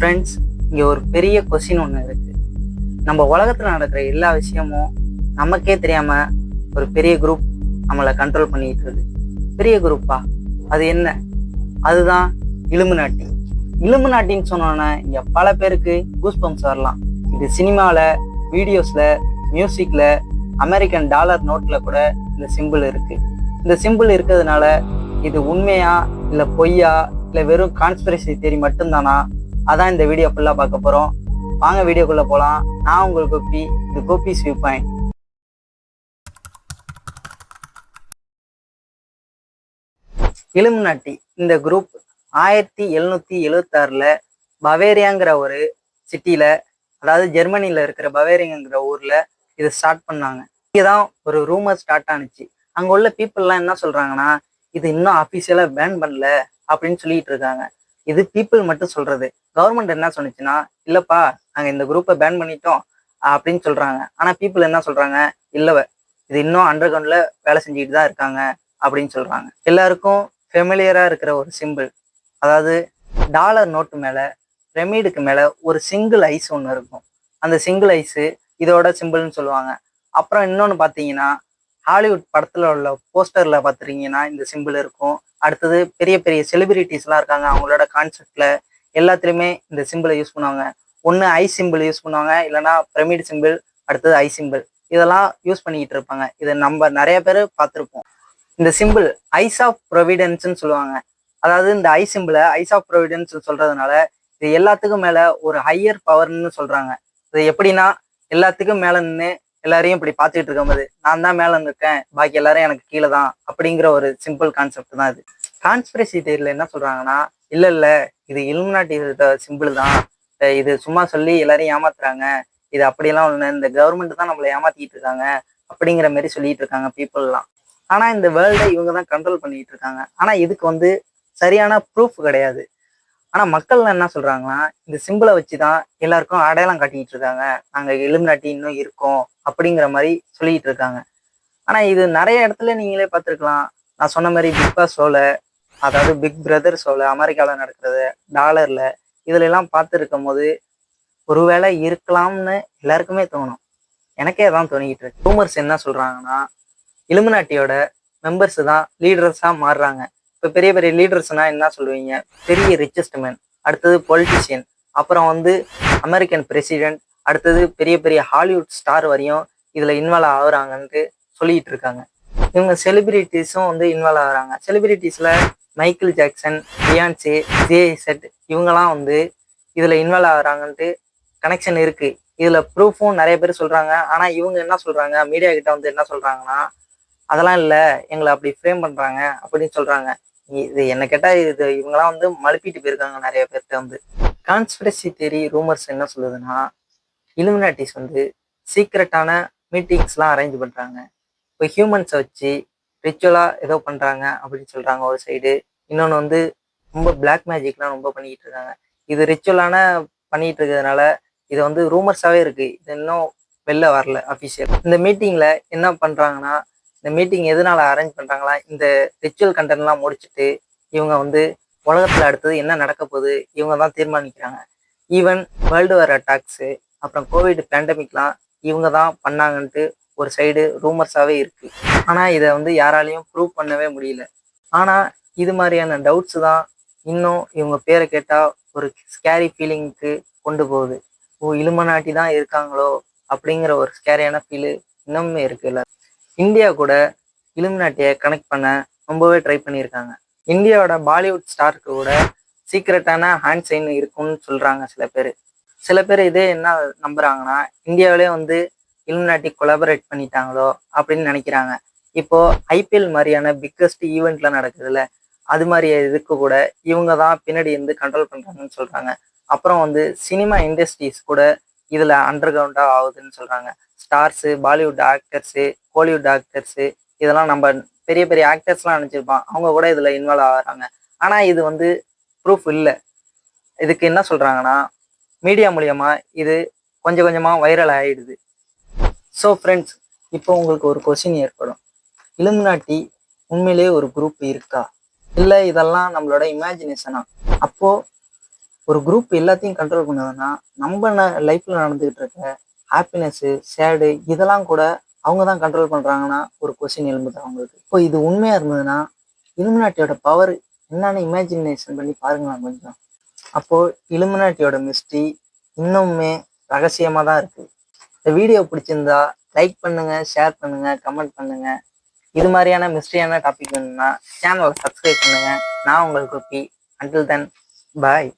Friends இங்கே ஒரு பெரிய கொஸ்டின் ஒன்று இருக்குது நம்ம உலகத்தில் நடக்கிற எல்லா விஷயமும் நமக்கே தெரியாமல் ஒரு பெரிய குரூப் நம்மளை கண்ட்ரோல் பண்ணிட்டு இருக்கு. பெரிய குரூப்பா அது என்ன? அதுதான் இலுமினாட்டி. இலுமினாட்டின்னு சொன்னோன்னே இங்கே பல பேருக்கு கூஸ் பம்ப்ஸ் வரலாம். இது சினிமாவில் வீடியோஸில் மியூசிக்கில் அமெரிக்கன் டாலர் நோட்டில் கூட இந்த சிம்பிள் இருக்குது இந்த சிம்பிள் இருக்கிறதுனால இது உண்மையா இல்லை பொய்யா இல்லை வெறும் கான்ஸ்பிரசி தேரி மட்டும்தானா? அதான் இந்த வீடியோ ஃபுல்லாக பார்க்க போகிறோம் வாங்க வீடியோக்குள்ளே போகலாம் நான் உங்கள் கோபி இது கோபிஸ் வியூ பாயிண்ட் இலுமினாட்டி இந்த குரூப் ஆயிரத்தி எழுநூத்தி எழுவத்தாறில் பவேரியாங்கிற ஒரு சிட்டியில அதாவது ஜெர்மனியில் இருக்கிற பவேரியாங்கிற ஊரில் இதை ஸ்டார்ட் பண்ணாங்க. இங்கே தான் ஒரு ரூமர் ஸ்டார்ட் ஆனுச்சு. அங்கே உள்ள பீப்புள்லாம் என்ன சொல்கிறாங்கன்னா இது இன்னும் அபிஷியலா பேன் பண்ணல அப்படின்னு சொல்லிட்டு இருக்காங்க. இது பீப்புள் மட்டும் சொல்றது. கவர்மெண்ட் என்ன சொன்னிச்சுன்னா இல்லப்பா நாங்க இந்த குரூப்பை பேன் பண்ணிட்டோம் அப்படின்னு சொல்றாங்க. ஆனா பீப்புள் என்ன சொல்றாங்க? இல்லவ இது இன்னும் அண்டர் கிரவுண்ட்ல வேலை செஞ்சுக்கிட்டு தான் இருக்காங்க அப்படின்னு சொல்றாங்க. எல்லாருக்கும் ஃபெமிலியரா இருக்கிற ஒரு சிம்பிள் அதாவது டாலர் நோட்டு மேல பிரமிடுக்கு மேல ஒரு சிங்கிள் ஐஸ் ஒன்று இருக்கும். அந்த சிங்கிள் ஐஸு இதோட சிம்பிள்னு சொல்லுவாங்க. அப்புறம் இன்னொன்று பார்த்தீங்கன்னா ஹாலிவுட் படத்துல உள்ள போஸ்டர்ல பார்த்துருக்கீங்கன்னா இந்த சிம்பிள் இருக்கும். அடுத்தது பெரிய பெரிய செலிபிரிட்டிஸ்லாம் இருக்காங்க அவங்களோட கான்செப்ட்ல எல்லாத்துலேயுமே இந்த சிம்பிளை யூஸ் பண்ணுவாங்க. ஒன்று ஐ சிம்பிள் யூஸ் பண்ணுவாங்க. இல்லைன்னா பிரமிட் சிம்பிள் அடுத்தது ஐ சிம்பிள் இதெல்லாம் யூஸ் பண்ணிக்கிட்டு இருப்பாங்க. இதை நம்ம நிறைய பேர் பார்த்துருப்போம். இந்த சிம்பிள் ஐஸ் ஆஃப் ப்ரொவிடன்ஸ்னு சொல்லுவாங்க. அதாவது இந்த ஐ சிம்பிளை ஐஸ் ஆஃப் ப்ரொவிடன்ஸ் சொல்கிறதுனால இது எல்லாத்துக்கும் மேலே ஒரு ஹையர் பவர்னு சொல்கிறாங்க இது எப்படின்னா எல்லாத்துக்கும் மேலே நின்று எல்லாரையும் இப்படி பார்த்துக்கிட்டு இருக்கும்போது நான் தான் மேலே இருக்கேன் பாக்கி எல்லாரும் எனக்கு கீழே தான் அப்படிங்கிற ஒரு சிம்பிள் கான்செப்ட் தான் இது. கான்ஸ்பிரசி தேரியில் என்ன சொல்கிறாங்கன்னா இல்ல இல்ல. இது இலுமினாட்டி சிம்பிள் தான். இது சும்மா சொல்லி எல்லாரையும் ஏமாத்துறாங்க. இது அப்படியெல்லாம் ஒன்று இந்த கவர்மெண்ட் தான் நம்மளை ஏமாத்திட்டு இருக்காங்க. அப்படிங்கிற மாதிரி சொல்லிட்டு இருக்காங்க பீப்புள்லாம் ஆனால் இந்த வேர்ல்டை இவங்க தான் கண்ட்ரோல் பண்ணிட்டு இருக்காங்க. ஆனால் இதுக்கு வந்து சரியான ப்ரூஃப் கிடையாது. ஆனா மக்கள் என்ன சொல்றாங்கன்னா இந்த சிம்பிளை வச்சுதான் எல்லாருக்கும் அடையாளம் காட்டிட்டு இருக்காங்க. நாங்கள் எலுமினாட்டி இன்னும் இருக்கோம் அப்படிங்கிற மாதிரி சொல்லிட்டு இருக்காங்க. ஆனால் இது நிறைய இடத்துல நீங்களே பார்த்துருக்கலாம். நான் சொன்ன மாதிரி பிக் பாஸ் ஷோவில் அதாவது பிக் பிரதர் ஷோவில் அமெரிக்காவில் நடக்கிறது டாலர்ல இதுல எல்லாம் பார்த்துருக்கும் போது ஒருவேளை இருக்கலாம்னு எல்லாருக்குமே தோணும். எனக்கே அதான் தோணிக்கிட்டு இருக்கு. ரூமர்ஸ் என்ன சொல்றாங்கன்னா இலுமினாட்டியோட மெம்பர்ஸ் தான் லீடர்ஸா மாறுறாங்க. இப்போ பெரிய பெரிய லீடர்ஸ்னா என்ன சொல்லுவீங்க? பெரிய ரிச்சஸ்ட் மேன் அடுத்தது பொலிட்டிஷியன் அப்புறம் வந்து அமெரிக்கன் பிரசிடென்ட் அடுத்தது பெரிய பெரிய ஹாலிவுட் ஸ்டார் வரையும் இதில் இன்வால்வ் ஆகுறாங்கன்ட்டு சொல்லிக்கிட்டு இருக்காங்க. இவங்க செலிபிரிட்டிஸும் வந்து இன்வால்வ் ஆகுறாங்க. செலிபிரிட்டிஸ்ல Michael Jackson Beyonce Jay Z இவங்கெல்லாம் வந்து இதில் இன்வால்வ் ஆகுறாங்கன்ட்டு கனெக்ஷன் இருக்குது இதில் ப்ரூஃபும் நிறைய பேர் சொல்கிறாங்க ஆனால் இவங்க என்ன சொல்கிறாங்க மீடியா கிட்ட வந்து என்ன சொல்கிறாங்கன்னா அதெல்லாம் இல்லை. எங்களை அப்படி ஃப்ரேம் பண்ணுறாங்க அப்படின்னு சொல்கிறாங்க இது என்ன கேட்டால் இது இவங்கெல்லாம் வந்து மழுப்பிட்டு போயிருக்காங்க நிறைய பேர்கிட்ட வந்து. கான்ஸ்பிரசி தேரி ரூமர்ஸ் என்ன சொல்லுதுன்னா இலுமினாட்டிஸ் வந்து சீக்ரெட்டான மீட்டிங்ஸ்லாம் அரேஞ்ச் பண்ணுறாங்க இப்போ ஹியூமன்ஸை வச்சு ரிச்சுவலா ஏதோ பண்றாங்க அப்படின்னு சொல்றாங்க ஒரு சைடு இன்னொன்று வந்து ரொம்ப பிளாக் மேஜிக்லாம் ரொம்ப பண்ணிக்கிட்டு இருக்காங்க. இது ரிச்சுவலான பண்ணிட்டு இருக்கிறதுனால இது வந்து ரூமர்ஸாவே இருக்கு. இது இன்னும் வெளில வரல அஃபிஷியல் இந்த மீட்டிங்ல என்ன பண்றாங்கன்னா இந்த மீட்டிங் எதனால அரேஞ்ச் பண்றாங்களா இந்த ரிச்சுவல் கண்டென்ட்லாம் முடிச்சுட்டு இவங்க வந்து உலகத்துல அடுத்தது என்ன நடக்க போகுது இவங்க தான் தீர்மானிக்கிறாங்க. ஈவன் வேர்ல்டு வார் அட்டாக்ஸு அப்புறம் கோவிட் பேண்டமிக்லாம் இவங்க தான் பண்ணாங்கன்ட்டு ஒரு சைடு ரூமர்ஸாகவே இருக்குது ஆனால் இதை வந்து யாராலையும் ப்ரூவ் பண்ணவே முடியல. ஆனால் இது மாதிரியான டவுட்ஸ் தான் இன்னும் இவங்க பேரை கேட்டால் ஒரு ஸ்கேரி ஃபீலிங்க்கு கொண்டு போகுது. ஓ இலுமநாட்டி தான் இருக்காங்களோ அப்படிங்கிற ஒரு ஸ்கேரியான ஃபீலு இன்னுமே இருக்குல்ல இந்தியா கூட இலுமினாட்டியை கனெக்ட் பண்ண ரொம்பவே ட்ரை பண்ணியிருக்காங்க. இந்தியாவோட பாலிவுட் ஸ்டாருக்கு கூட சீக்ரெட்டான ஹேண்ட் சைன் இருக்கும்னு சொல்கிறாங்க சில பேர். சில பேர் இதே என்ன நம்புகிறாங்கன்னா இந்தியாவிலே வந்து இலுமினாட்டி கொலாபரேட் பண்ணிட்டாங்களோ அப்படின்னு நினைக்கிறாங்க. இப்போ ஐபிஎல் மாதிரியான பிக்கஸ்ட் ஈவெண்ட்ல நடக்குதுல்ல அது மாதிரி இதுக்கு கூட இவங்க தான் பின்னாடி இருந்து கண்ட்ரோல் பண்றாங்கன்னு சொல்றாங்க. அப்புறம் வந்து சினிமா இண்டஸ்ட்ரீஸ் கூட இதுல அண்டர் கிரவுண்டா ஆகுதுன்னு சொல்றாங்க. Stars Bollywood actors Kollywood actors இதெல்லாம் நம்ம பெரிய பெரிய ஆக்டர்ஸ்லாம் நினச்சிருப்பான் அவங்க கூட இதில் இன்வால்வ் ஆகுறாங்க. ஆனால் இது வந்து ப்ரூஃப் இல்லை. இதுக்கு என்ன சொல்கிறாங்கன்னா மீடியா மூலியமாக இது கொஞ்சம் கொஞ்சமாக வைரல் ஆகிடுது ஸோ ஃப்ரெண்ட்ஸ் இப்போ உங்களுக்கு ஒரு கொஷின் ஏற்படும். இலுமினாட்டி உண்மையிலேயே ஒரு குரூப் இருக்கா? இல்லை இதெல்லாம் நம்மளோட இமேஜினேஷனா அப்போ ஒரு குரூப் எல்லாத்தையும் கண்ட்ரோல் பண்ணதுன்னா நம்ம லைஃப்ல நடந்துகிட்டு இருக்க ஹாப்பினஸ்ஸு சேடு இதெல்லாம் கூட அவங்க தான் கண்ட்ரோல் பண்றாங்கன்னா ஒரு கொஸ்டின் எழும்புது அவங்களுக்கு. இப்போ இது உண்மையாக இருந்ததுன்னா இலுமினாட்டியோட பவர் என்னன்னு இமேஜினேஷன் பண்ணி பாருங்களேன் கொஞ்சம். அப்போ இலுமினாட்டியோட மிஸ்ட்ரி இன்னுமே ரகசியமா தான் இருக்கு. இந்த வீடியோ பிடிச்சிருந்தா லைக் பண்ணுங்க ஷேர் பண்ணுங்க கமெண்ட் பண்ணுங்க. இது மாதிரியான மிஸ்ட்ரியான டாபிக் வேணும்னா சேனலை சப்ஸ்கிரைப் பண்ணுங்க. நான் உங்களுக்கு குப்பி அண்டில் தென் பாய்